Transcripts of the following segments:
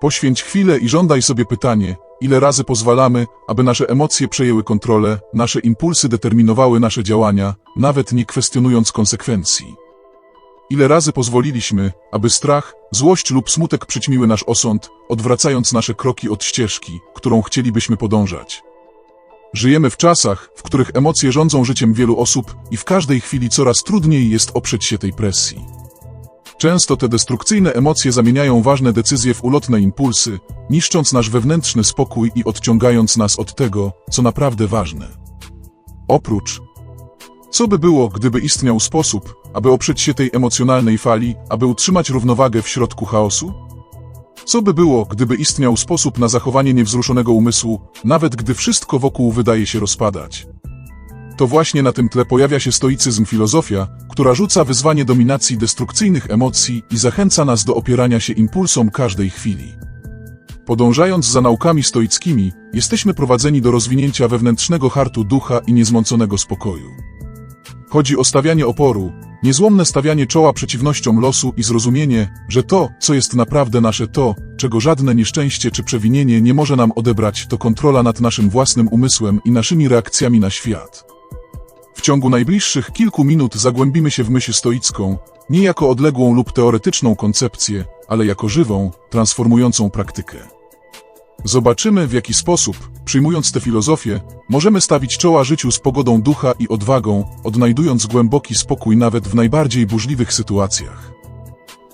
Poświęć chwilę i żądaj sobie pytanie, ile razy pozwalamy, aby nasze emocje przejęły kontrolę, nasze impulsy determinowały nasze działania, nawet nie kwestionując konsekwencji. Ile razy pozwoliliśmy, aby strach, złość lub smutek przyćmiły nasz osąd, odwracając nasze kroki od ścieżki, którą chcielibyśmy podążać. Żyjemy w czasach, w których emocje rządzą życiem wielu osób i w każdej chwili coraz trudniej jest oprzeć się tej presji. Często te destrukcyjne emocje zamieniają ważne decyzje w ulotne impulsy, niszcząc nasz wewnętrzny spokój i odciągając nas od tego, co naprawdę ważne. Oprócz, co by było, gdyby istniał sposób, aby oprzeć się tej emocjonalnej fali, aby utrzymać równowagę w środku chaosu? Co by było, gdyby istniał sposób na zachowanie niewzruszonego umysłu, nawet gdy wszystko wokół wydaje się rozpadać? To właśnie na tym tle pojawia się stoicyzm filozofia, która rzuca wyzwanie dominacji destrukcyjnych emocji i zachęca nas do opierania się impulsom każdej chwili. Podążając za naukami stoickimi, jesteśmy prowadzeni do rozwinięcia wewnętrznego hartu ducha i niezmąconego spokoju. Chodzi o stawianie oporu, niezłomne stawianie czoła przeciwnościom losu i zrozumienie, że to, co jest naprawdę nasze to, czego żadne nieszczęście czy przewinienie nie może nam odebrać, to kontrola nad naszym własnym umysłem i naszymi reakcjami na świat. W ciągu najbliższych kilku minut zagłębimy się w myśl stoicką, nie jako odległą lub teoretyczną koncepcję, ale jako żywą, transformującą praktykę. Zobaczymy, w jaki sposób, przyjmując tę filozofię, możemy stawić czoła życiu z pogodą ducha i odwagą, odnajdując głęboki spokój nawet w najbardziej burzliwych sytuacjach.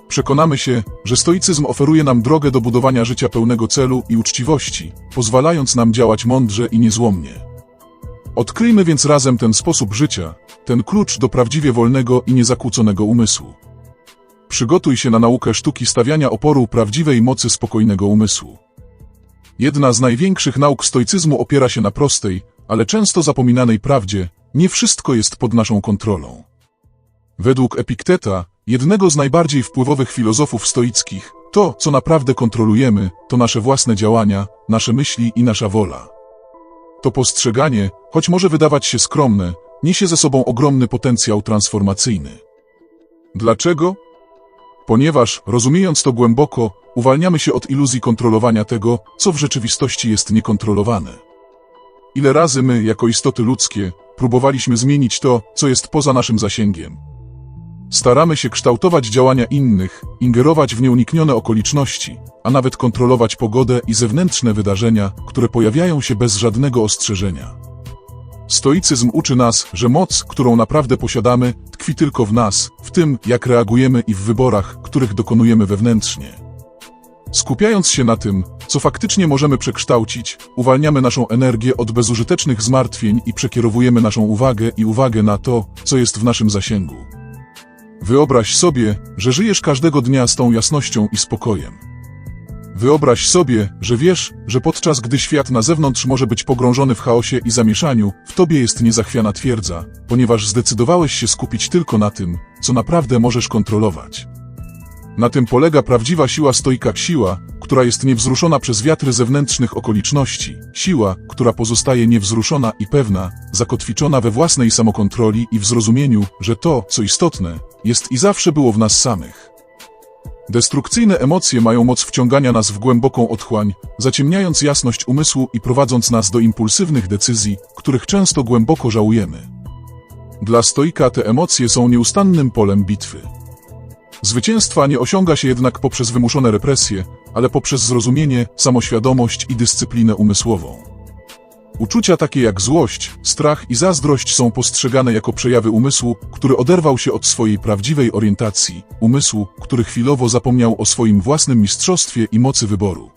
Przekonamy się, że stoicyzm oferuje nam drogę do budowania życia pełnego celu i uczciwości, pozwalając nam działać mądrze i niezłomnie. Odkryjmy więc razem ten sposób życia, ten klucz do prawdziwie wolnego i niezakłóconego umysłu. Przygotuj się na naukę sztuki stawiania oporu prawdziwej mocy spokojnego umysłu. Jedna z największych nauk stoicyzmu opiera się na prostej, ale często zapominanej prawdzie, nie wszystko jest pod naszą kontrolą. Według Epikteta, jednego z najbardziej wpływowych filozofów stoickich, to, co naprawdę kontrolujemy, to nasze własne działania, nasze myśli i nasza wola. To postrzeganie, choć może wydawać się skromne, niesie ze sobą ogromny potencjał transformacyjny. Dlaczego? Ponieważ, rozumiejąc to głęboko, uwalniamy się od iluzji kontrolowania tego, co w rzeczywistości jest niekontrolowane. Ile razy my, jako istoty ludzkie, próbowaliśmy zmienić to, co jest poza naszym zasięgiem. Staramy się kształtować działania innych, ingerować w nieuniknione okoliczności, a nawet kontrolować pogodę i zewnętrzne wydarzenia, które pojawiają się bez żadnego ostrzeżenia. Stoicyzm uczy nas, że moc, którą naprawdę posiadamy, tkwi tylko w nas, w tym, jak reagujemy i w wyborach, których dokonujemy wewnętrznie. Skupiając się na tym, co faktycznie możemy przekształcić, uwalniamy naszą energię od bezużytecznych zmartwień i przekierowujemy naszą uwagę i uwagę na to, co jest w naszym zasięgu. Wyobraź sobie, że żyjesz każdego dnia z tą jasnością i spokojem. Wyobraź sobie, że wiesz, że podczas gdy świat na zewnątrz może być pogrążony w chaosie i zamieszaniu, w tobie jest niezachwiana twierdza, ponieważ zdecydowałeś się skupić tylko na tym, co naprawdę możesz kontrolować. Na tym polega prawdziwa siła stoika siła, która jest niewzruszona przez wiatry zewnętrznych okoliczności, siła, która pozostaje niewzruszona i pewna, zakotwiczona we własnej samokontroli i w zrozumieniu, że to, co istotne, jest i zawsze było w nas samych. Destrukcyjne emocje mają moc wciągania nas w głęboką otchłań, zaciemniając jasność umysłu i prowadząc nas do impulsywnych decyzji, których często głęboko żałujemy. Dla stoika te emocje są nieustannym polem bitwy. Zwycięstwa nie osiąga się jednak poprzez wymuszone represje, ale poprzez zrozumienie, samoświadomość i dyscyplinę umysłową. Uczucia takie jak złość, strach i zazdrość są postrzegane jako przejawy umysłu, który oderwał się od swojej prawdziwej orientacji, umysłu, który chwilowo zapomniał o swoim własnym mistrzostwie i mocy wyboru.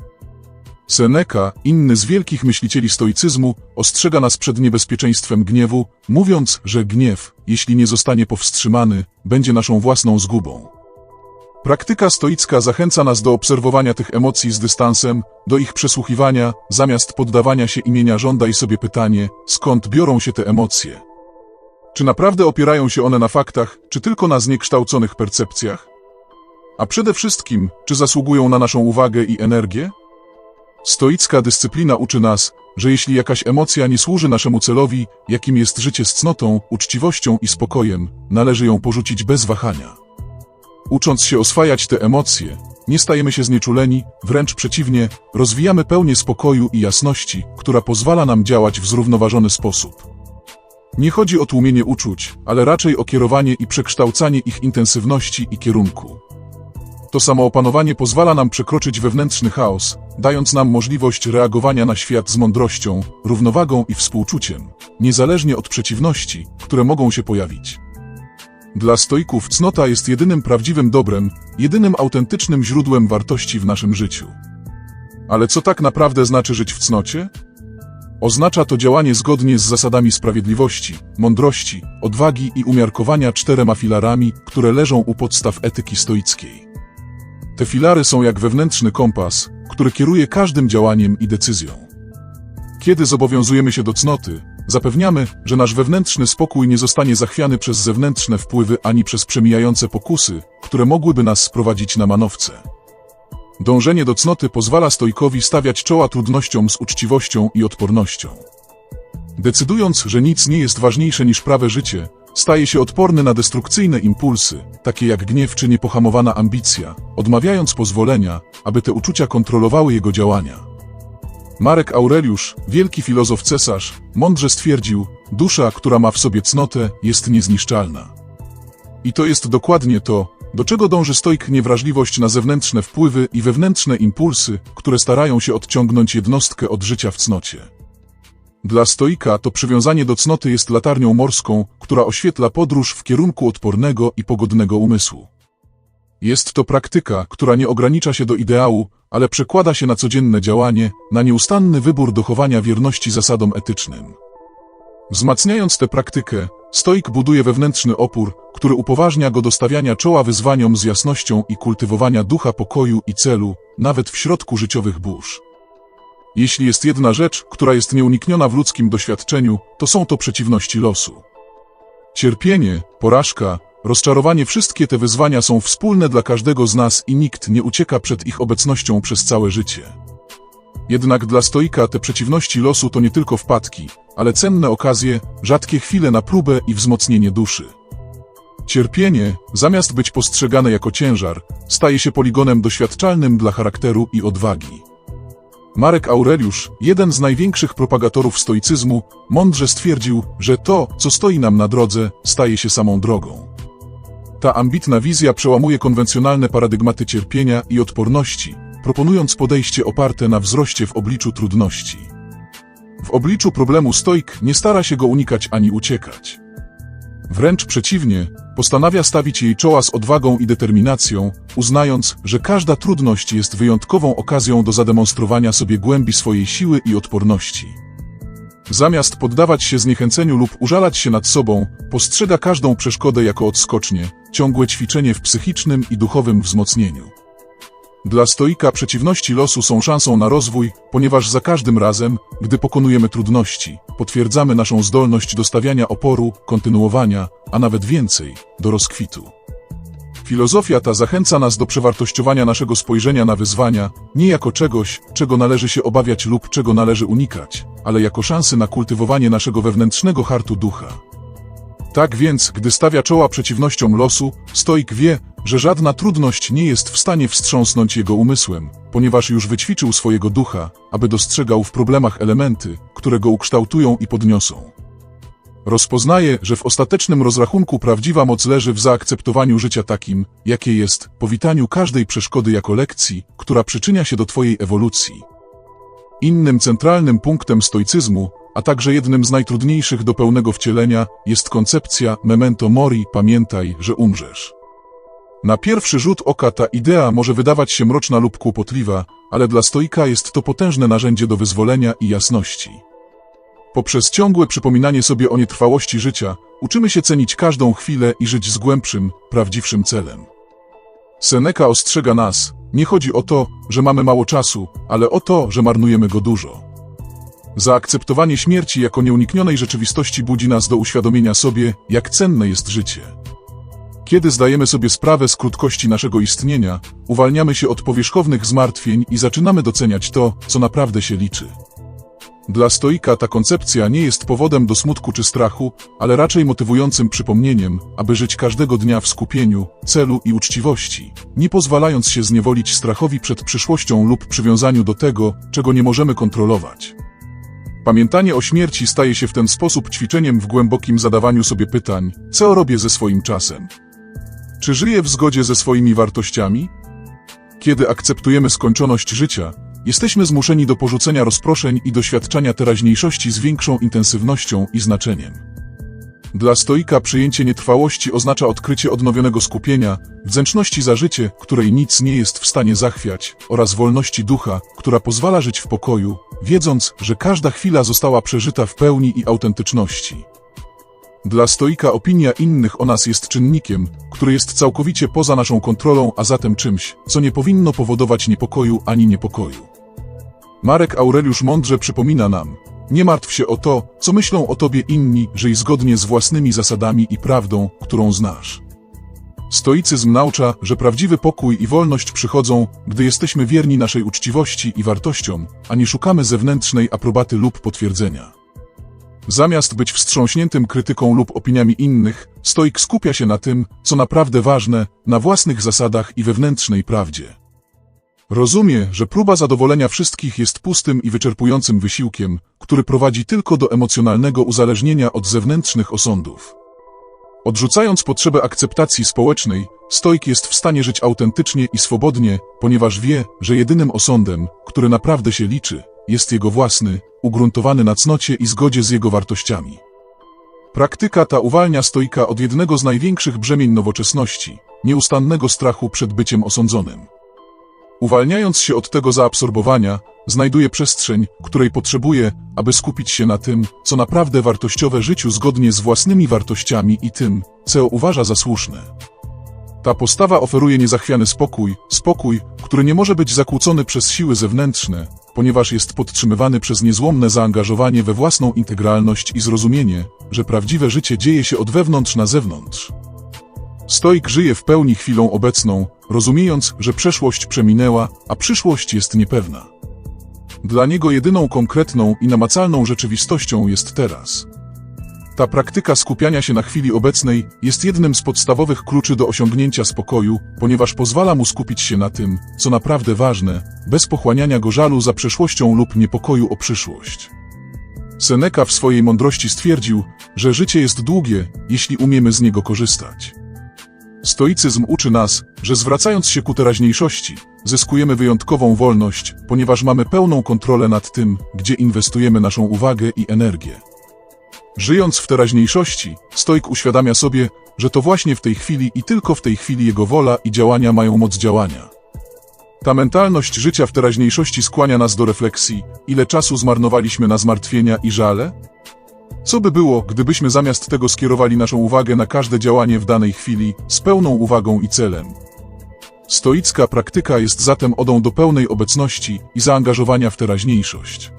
Seneca, inny z wielkich myślicieli stoicyzmu, ostrzega nas przed niebezpieczeństwem gniewu, mówiąc, że gniew, jeśli nie zostanie powstrzymany, będzie naszą własną zgubą. Praktyka stoicka zachęca nas do obserwowania tych emocji z dystansem, do ich przesłuchiwania, zamiast poddawania się imienia żądaj sobie pytanie, skąd biorą się te emocje. Czy naprawdę opierają się one na faktach, czy tylko na zniekształconych percepcjach? A przede wszystkim, czy zasługują na naszą uwagę i energię? Stoicka dyscyplina uczy nas, że jeśli jakaś emocja nie służy naszemu celowi, jakim jest życie z cnotą, uczciwością i spokojem, należy ją porzucić bez wahania. Ucząc się oswajać te emocje, nie stajemy się znieczuleni, wręcz przeciwnie, rozwijamy pełnię spokoju i jasności, która pozwala nam działać w zrównoważony sposób. Nie chodzi o tłumienie uczuć, ale raczej o kierowanie i przekształcanie ich intensywności i kierunku. To samoopanowanie pozwala nam przekroczyć wewnętrzny chaos, dając nam możliwość reagowania na świat z mądrością, równowagą i współczuciem, niezależnie od przeciwności, które mogą się pojawić. Dla stoików cnota jest jedynym prawdziwym dobrem, jedynym autentycznym źródłem wartości w naszym życiu. Ale co tak naprawdę znaczy żyć w cnocie? Oznacza to działanie zgodnie z zasadami sprawiedliwości, mądrości, odwagi i umiarkowania czterema filarami, które leżą u podstaw etyki stoickiej. Te filary są jak wewnętrzny kompas, który kieruje każdym działaniem i decyzją. Kiedy zobowiązujemy się do cnoty, zapewniamy, że nasz wewnętrzny spokój nie zostanie zachwiany przez zewnętrzne wpływy ani przez przemijające pokusy, które mogłyby nas sprowadzić na manowce. Dążenie do cnoty pozwala stoikowi stawiać czoła trudnościom z uczciwością i odpornością. Decydując, że nic nie jest ważniejsze niż prawe życie, staje się odporny na destrukcyjne impulsy, takie jak gniew czy niepohamowana ambicja, odmawiając pozwolenia, aby te uczucia kontrolowały jego działania. Marek Aureliusz, wielki filozof cesarz, mądrze stwierdził, dusza, która ma w sobie cnotę, jest niezniszczalna. I to jest dokładnie to, do czego dąży stoik niewrażliwość na zewnętrzne wpływy i wewnętrzne impulsy, które starają się odciągnąć jednostkę od życia w cnocie. Dla stoika to przywiązanie do cnoty jest latarnią morską, która oświetla podróż w kierunku odpornego i pogodnego umysłu. Jest to praktyka, która nie ogranicza się do ideału, ale przekłada się na codzienne działanie, na nieustanny wybór dochowania wierności zasadom etycznym. Wzmacniając tę praktykę, stoik buduje wewnętrzny opór, który upoważnia go do stawiania czoła wyzwaniom z jasnością i kultywowania ducha pokoju i celu, nawet w środku życiowych burz. Jeśli jest jedna rzecz, która jest nieunikniona w ludzkim doświadczeniu, to są to przeciwności losu. Cierpienie, porażka, rozczarowanie wszystkie te wyzwania są wspólne dla każdego z nas i nikt nie ucieka przed ich obecnością przez całe życie. Jednak dla stoika te przeciwności losu to nie tylko wpadki, ale cenne okazje, rzadkie chwile na próbę i wzmocnienie duszy. Cierpienie, zamiast być postrzegane jako ciężar, staje się poligonem doświadczalnym dla charakteru i odwagi. Marek Aureliusz, jeden z największych propagatorów stoicyzmu, mądrze stwierdził, że to, co stoi nam na drodze, staje się samą drogą. Ta ambitna wizja przełamuje konwencjonalne paradygmaty cierpienia i odporności, proponując podejście oparte na wzroście w obliczu trudności. W obliczu problemu stoik nie stara się go unikać ani uciekać. Wręcz przeciwnie, postanawia stawić jej czoła z odwagą i determinacją, uznając, że każda trudność jest wyjątkową okazją do zademonstrowania sobie głębi swojej siły i odporności. Zamiast poddawać się zniechęceniu lub użalać się nad sobą, postrzega każdą przeszkodę jako odskocznie, ciągłe ćwiczenie w psychicznym i duchowym wzmocnieniu. Dla stoika przeciwności losu są szansą na rozwój, ponieważ za każdym razem, gdy pokonujemy trudności, potwierdzamy naszą zdolność do stawiania oporu, kontynuowania, a nawet więcej, do rozkwitu. Filozofia ta zachęca nas do przewartościowania naszego spojrzenia na wyzwania, nie jako czegoś, czego należy się obawiać lub czego należy unikać, ale jako szansy na kultywowanie naszego wewnętrznego hartu ducha. Tak więc, gdy stawia czoła przeciwnościom losu, stoik wie, że żadna trudność nie jest w stanie wstrząsnąć jego umysłem, ponieważ już wyćwiczył swojego ducha, aby dostrzegał w problemach elementy, które go ukształtują i podniosą. Rozpoznaje, że w ostatecznym rozrachunku prawdziwa moc leży w zaakceptowaniu życia takim, jakie jest, powitaniu każdej przeszkody jako lekcji, która przyczynia się do Twojej ewolucji. Innym centralnym punktem stoicyzmu, a także jednym z najtrudniejszych do pełnego wcielenia, jest koncepcja memento mori, pamiętaj, że umrzesz. Na pierwszy rzut oka ta idea może wydawać się mroczna lub kłopotliwa, ale dla stoika jest to potężne narzędzie do wyzwolenia i jasności. Poprzez ciągłe przypominanie sobie o nietrwałości życia, uczymy się cenić każdą chwilę i żyć z głębszym, prawdziwszym celem. Seneca ostrzega nas, nie chodzi o to, że mamy mało czasu, ale o to, że marnujemy go dużo. Zaakceptowanie śmierci jako nieuniknionej rzeczywistości budzi nas do uświadomienia sobie, jak cenne jest życie. Kiedy zdajemy sobie sprawę z krótkości naszego istnienia, uwalniamy się od powierzchownych zmartwień i zaczynamy doceniać to, co naprawdę się liczy. Dla stoika ta koncepcja nie jest powodem do smutku czy strachu, ale raczej motywującym przypomnieniem, aby żyć każdego dnia w skupieniu, celu i uczciwości, nie pozwalając się zniewolić strachowi przed przyszłością lub przywiązaniu do tego, czego nie możemy kontrolować. Pamiętanie o śmierci staje się w ten sposób ćwiczeniem w głębokim zadawaniu sobie pytań, co robię ze swoim czasem? Czy żyję w zgodzie ze swoimi wartościami? Kiedy akceptujemy skończoność życia, jesteśmy zmuszeni do porzucenia rozproszeń i doświadczania teraźniejszości z większą intensywnością i znaczeniem. Dla stoika przyjęcie nietrwałości oznacza odkrycie odnowionego skupienia, wdzięczności za życie, której nic nie jest w stanie zachwiać, oraz wolności ducha, która pozwala żyć w pokoju, wiedząc, że każda chwila została przeżyta w pełni i autentyczności. Dla stoika opinia innych o nas jest czynnikiem, który jest całkowicie poza naszą kontrolą, a zatem czymś, co nie powinno powodować niepokoju ani niepokoju. Marek Aureliusz mądrze przypomina nam, nie martw się o to, co myślą o tobie inni, żyj zgodnie z własnymi zasadami i prawdą, którą znasz. Stoicyzm naucza, że prawdziwy pokój i wolność przychodzą, gdy jesteśmy wierni naszej uczciwości i wartościom, a nie szukamy zewnętrznej aprobaty lub potwierdzenia. Zamiast być wstrząśniętym krytyką lub opiniami innych, stoik skupia się na tym, co naprawdę ważne, na własnych zasadach i wewnętrznej prawdzie. Rozumie, że próba zadowolenia wszystkich jest pustym i wyczerpującym wysiłkiem, który prowadzi tylko do emocjonalnego uzależnienia od zewnętrznych osądów. Odrzucając potrzebę akceptacji społecznej, stoik jest w stanie żyć autentycznie i swobodnie, ponieważ wie, że jedynym osądem, który naprawdę się liczy, jest jego własny, ugruntowany na cnocie i zgodzie z jego wartościami. Praktyka ta uwalnia stoika od jednego z największych brzemień nowoczesności, nieustannego strachu przed byciem osądzonym. Uwalniając się od tego zaabsorbowania, znajduje przestrzeń, której potrzebuje, aby skupić się na tym, co naprawdę wartościowe życiu zgodnie z własnymi wartościami i tym, co uważa za słuszne. Ta postawa oferuje niezachwiany spokój, spokój, który nie może być zakłócony przez siły zewnętrzne, ponieważ jest podtrzymywany przez niezłomne zaangażowanie we własną integralność i zrozumienie, że prawdziwe życie dzieje się od wewnątrz na zewnątrz. Stoik żyje w pełni chwilą obecną, rozumiejąc, że przeszłość przeminęła, a przyszłość jest niepewna. Dla niego jedyną konkretną i namacalną rzeczywistością jest teraz. Ta praktyka skupiania się na chwili obecnej jest jednym z podstawowych kluczy do osiągnięcia spokoju, ponieważ pozwala mu skupić się na tym, co naprawdę ważne, bez pochłaniania go żalu za przeszłością lub niepokoju o przyszłość. Seneca w swojej mądrości stwierdził, że życie jest długie, jeśli umiemy z niego korzystać. Stoicyzm uczy nas, że zwracając się ku teraźniejszości, zyskujemy wyjątkową wolność, ponieważ mamy pełną kontrolę nad tym, gdzie inwestujemy naszą uwagę i energię. Żyjąc w teraźniejszości, stoik uświadamia sobie, że to właśnie w tej chwili i tylko w tej chwili jego wola i działania mają moc działania. Ta mentalność życia w teraźniejszości skłania nas do refleksji, ile czasu zmarnowaliśmy na zmartwienia i żale? Co by było, gdybyśmy zamiast tego skierowali naszą uwagę na każde działanie w danej chwili, z pełną uwagą i celem? Stoicka praktyka jest zatem odą do pełnej obecności i zaangażowania w teraźniejszość.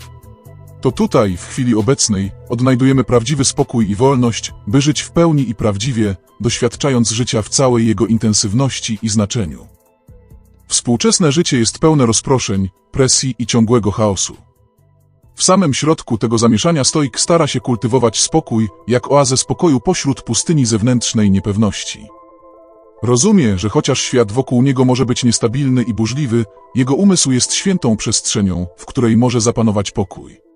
To tutaj, w chwili obecnej, odnajdujemy prawdziwy spokój i wolność, by żyć w pełni i prawdziwie, doświadczając życia w całej jego intensywności i znaczeniu. Współczesne życie jest pełne rozproszeń, presji i ciągłego chaosu. W samym środku tego zamieszania stoik stara się kultywować spokój, jak oazę spokoju pośród pustyni zewnętrznej niepewności. Rozumie, że chociaż świat wokół niego może być niestabilny i burzliwy, jego umysł jest świętą przestrzenią, w której może zapanować pokój.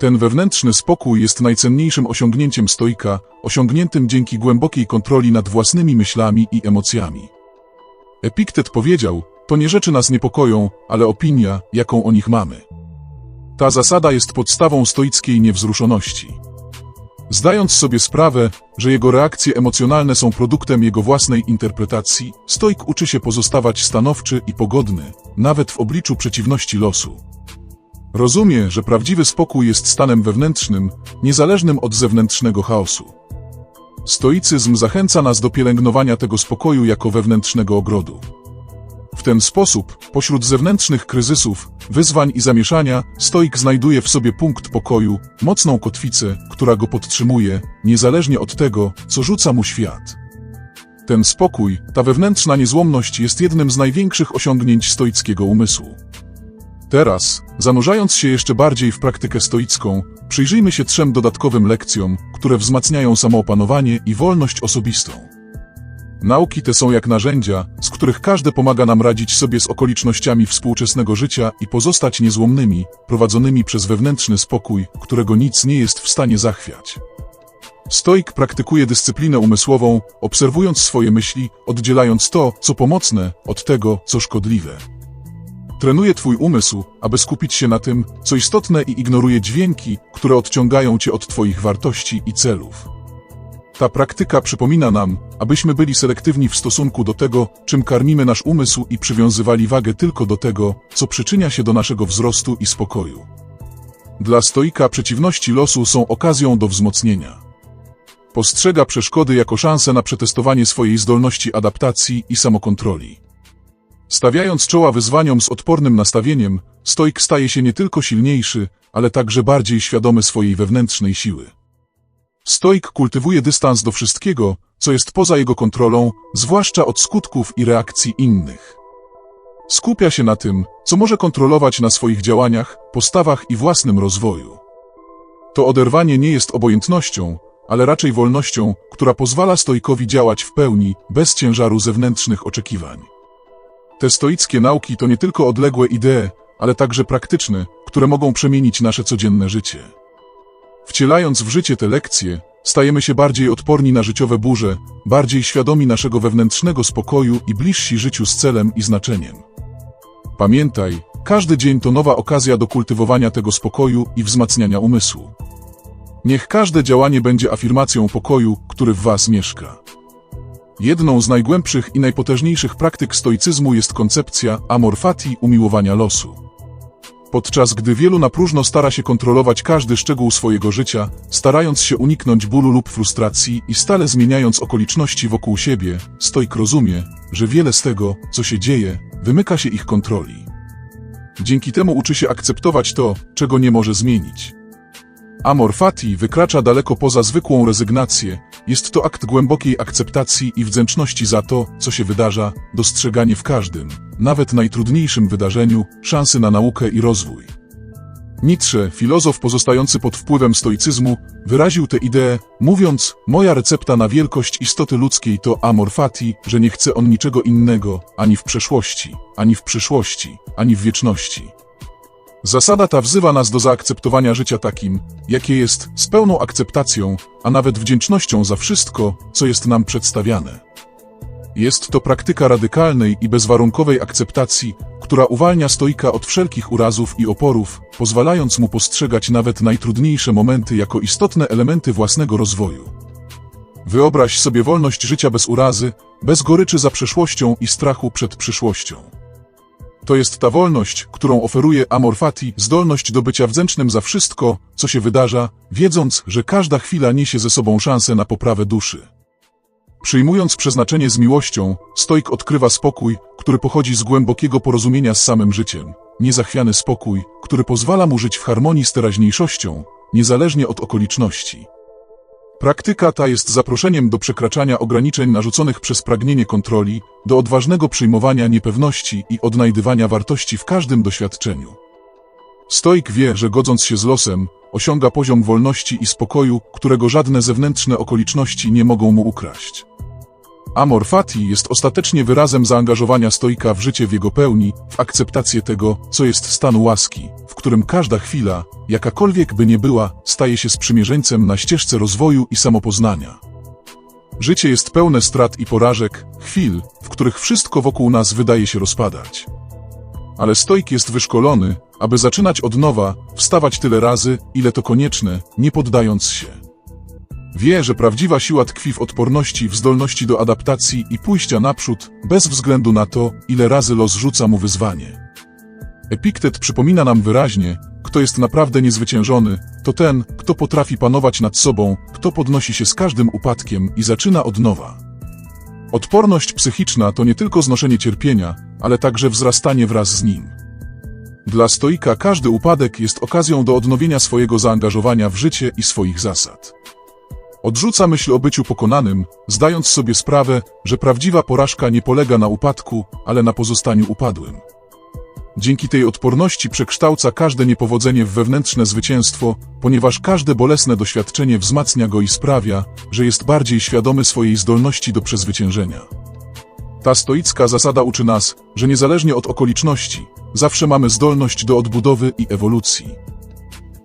Ten wewnętrzny spokój jest najcenniejszym osiągnięciem stoika, osiągniętym dzięki głębokiej kontroli nad własnymi myślami i emocjami. Epiktet powiedział, to nie rzeczy nas niepokoją, ale opinia, jaką o nich mamy. Ta zasada jest podstawą stoickiej niewzruszoności. Zdając sobie sprawę, że jego reakcje emocjonalne są produktem jego własnej interpretacji, stoik uczy się pozostawać stanowczy i pogodny, nawet w obliczu przeciwności losu. Rozumie, że prawdziwy spokój jest stanem wewnętrznym, niezależnym od zewnętrznego chaosu. Stoicyzm zachęca nas do pielęgnowania tego spokoju jako wewnętrznego ogrodu. W ten sposób, pośród zewnętrznych kryzysów, wyzwań i zamieszania, stoik znajduje w sobie punkt pokoju, mocną kotwicę, która go podtrzymuje, niezależnie od tego, co rzuca mu świat. Ten spokój, ta wewnętrzna niezłomność jest jednym z największych osiągnięć stoickiego umysłu. Teraz, zanurzając się jeszcze bardziej w praktykę stoicką, przyjrzyjmy się trzem dodatkowym lekcjom, które wzmacniają samoopanowanie i wolność osobistą. Nauki te są jak narzędzia, z których każde pomaga nam radzić sobie z okolicznościami współczesnego życia i pozostać niezłomnymi, prowadzonymi przez wewnętrzny spokój, którego nic nie jest w stanie zachwiać. Stoik praktykuje dyscyplinę umysłową, obserwując swoje myśli, oddzielając to, co pomocne, od tego, co szkodliwe. Trenuje twój umysł, aby skupić się na tym, co istotne i ignoruje dźwięki, które odciągają cię od twoich wartości i celów. Ta praktyka przypomina nam, abyśmy byli selektywni w stosunku do tego, czym karmimy nasz umysł i przywiązywali wagę tylko do tego, co przyczynia się do naszego wzrostu i spokoju. Dla stoika przeciwności losu są okazją do wzmocnienia. Postrzega przeszkody jako szansę na przetestowanie swojej zdolności adaptacji i samokontroli. Stawiając czoła wyzwaniom z odpornym nastawieniem, stoik staje się nie tylko silniejszy, ale także bardziej świadomy swojej wewnętrznej siły. Stoik kultywuje dystans do wszystkiego, co jest poza jego kontrolą, zwłaszcza od skutków i reakcji innych. Skupia się na tym, co może kontrolować na swoich działaniach, postawach i własnym rozwoju. To oderwanie nie jest obojętnością, ale raczej wolnością, która pozwala stoikowi działać w pełni, bez ciężaru zewnętrznych oczekiwań. Te stoickie nauki to nie tylko odległe idee, ale także praktyczne, które mogą przemienić nasze codzienne życie. Wcielając w życie te lekcje, stajemy się bardziej odporni na życiowe burze, bardziej świadomi naszego wewnętrznego spokoju i bliżsi życiu z celem i znaczeniem. Pamiętaj, każdy dzień to nowa okazja do kultywowania tego spokoju i wzmacniania umysłu. Niech każde działanie będzie afirmacją pokoju, który w Was mieszka. Jedną z najgłębszych i najpotężniejszych praktyk stoicyzmu jest koncepcja amor fati umiłowania losu. Podczas gdy wielu na próżno stara się kontrolować każdy szczegół swojego życia, starając się uniknąć bólu lub frustracji i stale zmieniając okoliczności wokół siebie, stoik rozumie, że wiele z tego, co się dzieje, wymyka się ich kontroli. Dzięki temu uczy się akceptować to, czego nie może zmienić. Amor fati wykracza daleko poza zwykłą rezygnację, jest to akt głębokiej akceptacji i wdzięczności za to, co się wydarza, dostrzeganie w każdym, nawet najtrudniejszym wydarzeniu, szansy na naukę i rozwój. Nietzsche, filozof pozostający pod wpływem stoicyzmu, wyraził tę ideę, mówiąc, moja recepta na wielkość istoty ludzkiej to amor fati, że nie chce on niczego innego, ani w przeszłości, ani w przyszłości, ani w wieczności. Zasada ta wzywa nas do zaakceptowania życia takim, jakie jest, z pełną akceptacją, a nawet wdzięcznością za wszystko, co jest nam przedstawiane. Jest to praktyka radykalnej i bezwarunkowej akceptacji, która uwalnia stoika od wszelkich urazów i oporów, pozwalając mu postrzegać nawet najtrudniejsze momenty jako istotne elementy własnego rozwoju. Wyobraź sobie wolność życia bez urazy, bez goryczy za przeszłością i strachu przed przyszłością. To jest ta wolność, którą oferuje Amor Fati, zdolność do bycia wdzięcznym za wszystko, co się wydarza, wiedząc, że każda chwila niesie ze sobą szansę na poprawę duszy. Przyjmując przeznaczenie z miłością, stoik odkrywa spokój, który pochodzi z głębokiego porozumienia z samym życiem, niezachwiany spokój, który pozwala mu żyć w harmonii z teraźniejszością, niezależnie od okoliczności. Praktyka ta jest zaproszeniem do przekraczania ograniczeń narzuconych przez pragnienie kontroli, do odważnego przyjmowania niepewności i odnajdywania wartości w każdym doświadczeniu. Stoik wie, że godząc się z losem, osiąga poziom wolności i spokoju, którego żadne zewnętrzne okoliczności nie mogą mu ukraść. Amor fati jest ostatecznie wyrazem zaangażowania stoika w życie w jego pełni, w akceptację tego, co jest stanu łaski, w którym każda chwila, jakakolwiek by nie była, staje się sprzymierzeńcem na ścieżce rozwoju i samopoznania. Życie jest pełne strat i porażek, chwil, w których wszystko wokół nas wydaje się rozpadać. Ale stoik jest wyszkolony, aby zaczynać od nowa, wstawać tyle razy, ile to konieczne, nie poddając się. Wie, że prawdziwa siła tkwi w odporności, w zdolności do adaptacji i pójścia naprzód, bez względu na to, ile razy los rzuca mu wyzwanie. Epiktet przypomina nam wyraźnie, kto jest naprawdę niezwyciężony, to ten, kto potrafi panować nad sobą, kto podnosi się z każdym upadkiem i zaczyna od nowa. Odporność psychiczna to nie tylko znoszenie cierpienia, ale także wzrastanie wraz z nim. Dla stoika każdy upadek jest okazją do odnowienia swojego zaangażowania w życie i swoich zasad. Odrzuca myśl o byciu pokonanym, zdając sobie sprawę, że prawdziwa porażka nie polega na upadku, ale na pozostaniu upadłym. dzięki tej odporności przekształca każde niepowodzenie w wewnętrzne zwycięstwo, ponieważ każde bolesne doświadczenie wzmacnia go i sprawia, że jest bardziej świadomy swojej zdolności do przezwyciężenia. Ta stoicka zasada uczy nas, że niezależnie od okoliczności, zawsze mamy zdolność do odbudowy i ewolucji.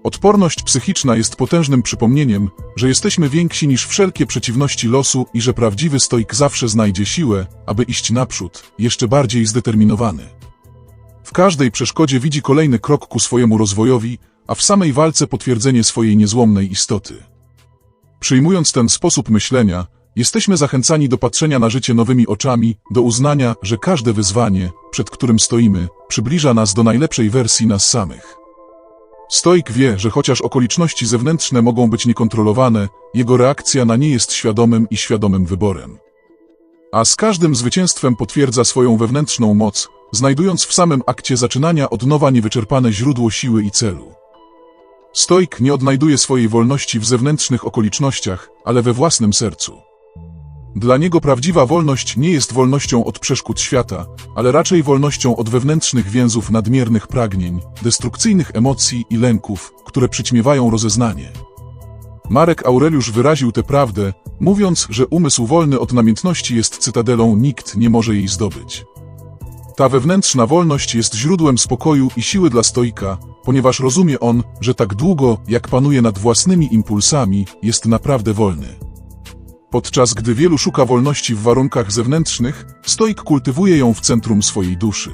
Odporność psychiczna jest potężnym przypomnieniem, że jesteśmy więksi niż wszelkie przeciwności losu i że prawdziwy stoik zawsze znajdzie siłę, aby iść naprzód, jeszcze bardziej zdeterminowany. W każdej przeszkodzie widzi kolejny krok ku swojemu rozwojowi, a w samej walce potwierdzenie swojej niezłomnej istoty. Przyjmując ten sposób myślenia, jesteśmy zachęcani do patrzenia na życie nowymi oczami, do uznania, że każde wyzwanie, przed którym stoimy, przybliża nas do najlepszej wersji nas samych. Stoik wie, że chociaż okoliczności zewnętrzne mogą być niekontrolowane, jego reakcja na nie jest świadomym i świadomym wyborem. A z każdym zwycięstwem potwierdza swoją wewnętrzną moc, znajdując w samym akcie zaczynania od nowa niewyczerpane źródło siły i celu. Stoik nie odnajduje swojej wolności w zewnętrznych okolicznościach, ale we własnym sercu. Dla niego prawdziwa wolność nie jest wolnością od przeszkód świata, ale raczej wolnością od wewnętrznych więzów nadmiernych pragnień, destrukcyjnych emocji i lęków, które przyćmiewają rozeznanie. Marek Aureliusz wyraził tę prawdę, mówiąc, że umysł wolny od namiętności jest cytadelą, nikt nie może jej zdobyć. Ta wewnętrzna wolność jest źródłem spokoju i siły dla stoika, ponieważ rozumie on, że tak długo, jak panuje nad własnymi impulsami, jest naprawdę wolny. Podczas gdy wielu szuka wolności w warunkach zewnętrznych, stoik kultywuje ją w centrum swojej duszy.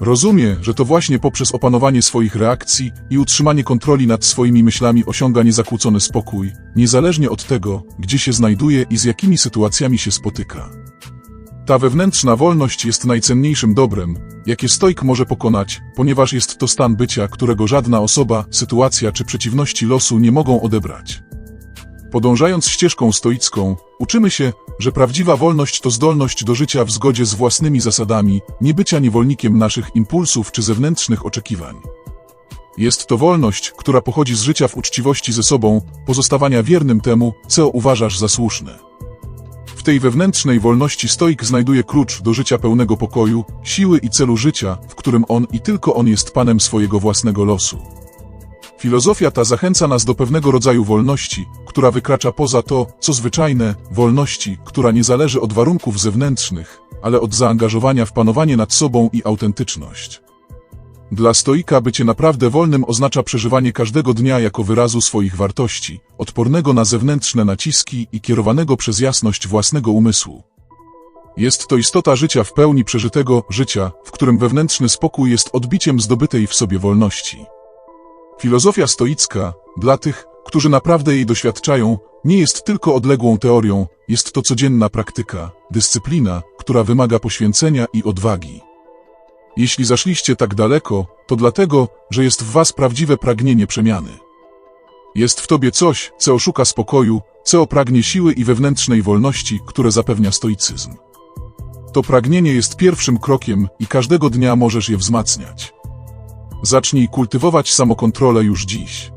Rozumie, że to właśnie poprzez opanowanie swoich reakcji i utrzymanie kontroli nad swoimi myślami osiąga niezakłócony spokój, niezależnie od tego, gdzie się znajduje i z jakimi sytuacjami się spotyka. Ta wewnętrzna wolność jest najcenniejszym dobrem, jakie stoik może pokonać, ponieważ jest to stan bycia, którego żadna osoba, sytuacja czy przeciwności losu nie mogą odebrać. Podążając ścieżką stoicką, uczymy się, że prawdziwa wolność to zdolność do życia w zgodzie z własnymi zasadami, nie bycia niewolnikiem naszych impulsów czy zewnętrznych oczekiwań. Jest to wolność, która pochodzi z życia w uczciwości ze sobą, pozostawania wiernym temu, co uważasz za słuszne. W tej wewnętrznej wolności stoik znajduje klucz do życia pełnego pokoju, siły i celu życia, w którym on i tylko on jest panem swojego własnego losu. Filozofia ta zachęca nas do pewnego rodzaju wolności, która wykracza poza to, co zwyczajne, wolności, która nie zależy od warunków zewnętrznych, ale od zaangażowania w panowanie nad sobą i autentyczność. Dla stoika bycie naprawdę wolnym oznacza przeżywanie każdego dnia jako wyrazu swoich wartości, odpornego na zewnętrzne naciski i kierowanego przez jasność własnego umysłu. Jest to istota życia w pełni przeżytego życia, w którym wewnętrzny spokój jest odbiciem zdobytej w sobie wolności. Filozofia stoicka, dla tych, którzy naprawdę jej doświadczają, nie jest tylko odległą teorią, jest to codzienna praktyka, dyscyplina, która wymaga poświęcenia i odwagi. Jeśli zaszliście tak daleko, to dlatego, że jest w was prawdziwe pragnienie przemiany. Jest w tobie coś, co oszuka spokoju, co pragnie siły i wewnętrznej wolności, które zapewnia stoicyzm. To pragnienie jest pierwszym krokiem i każdego dnia możesz je wzmacniać. Zacznij kultywować samokontrolę już dziś.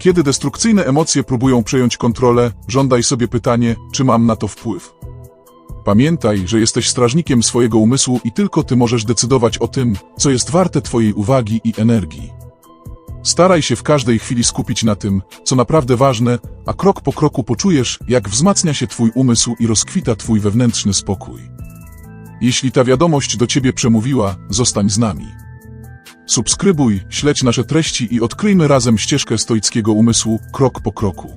Kiedy destrukcyjne emocje próbują przejąć kontrolę, żądaj sobie pytanie, czy mam na to wpływ. Pamiętaj, że jesteś strażnikiem swojego umysłu i tylko ty możesz decydować o tym, co jest warte twojej uwagi i energii. Staraj się w każdej chwili skupić na tym, co naprawdę ważne, a krok po kroku poczujesz, jak wzmacnia się twój umysł i rozkwita twój wewnętrzny spokój. Jeśli ta wiadomość do ciebie przemówiła, zostań z nami. Subskrybuj, śledź nasze treści i odkryjmy razem ścieżkę stoickiego umysłu, krok po kroku.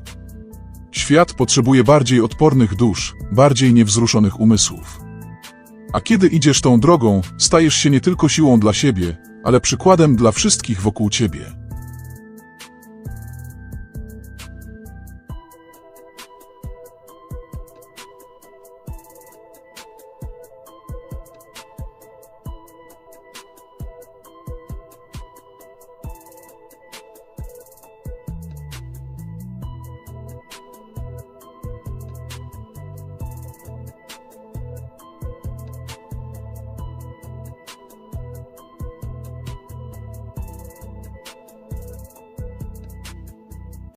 Świat potrzebuje bardziej odpornych dusz, bardziej niewzruszonych umysłów. A kiedy idziesz tą drogą, stajesz się nie tylko siłą dla siebie, ale przykładem dla wszystkich wokół ciebie.